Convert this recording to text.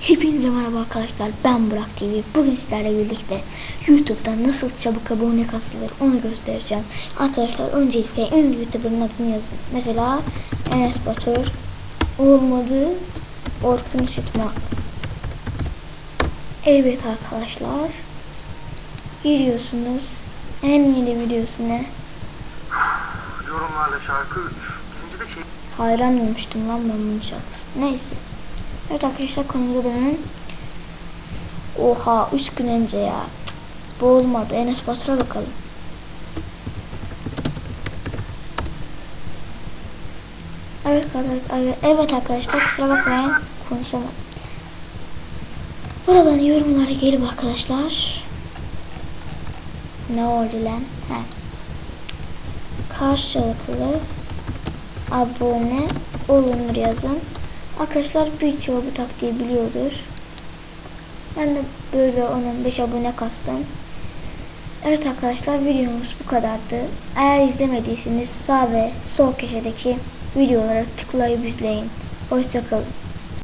Hepinize merhaba arkadaşlar ben Burak TV Bugün sizlerle birlikte YouTube'da nasıl çabuk abone kasılır onu göstereceğim. Arkadaşlar öncelikle en YouTuber'ın adını yazın. Mesela Enes Batur Olmadı Orkun Işıtma. Evet arkadaşlar Giriyorsunuz. En yeni videosuna Yorumlarla şarkı 3. İkinci de şey... Hayran olmuştum lan ben bunun şarkısı Neyse Evet arkadaşlar konumuza dönelim Oha 3 gün önce ya Cık, Bu olmadı Enes Batur'a bakalım Evet evet, evet arkadaşlar kusura bakmayın konuşamadım. Buradan yorumlara gelip arkadaşlar. Ne oldu lan? He. Karşılıklı abone olunur yazın. Arkadaşlar birçoğu bu taktiği biliyordur. Ben de böyle 10-15 abone kastım. Evet arkadaşlar videomuz bu kadardı. Eğer izlemediyseniz sağ ve sol köşedeki videolara tıklayıp izleyin. Hoşçakalın.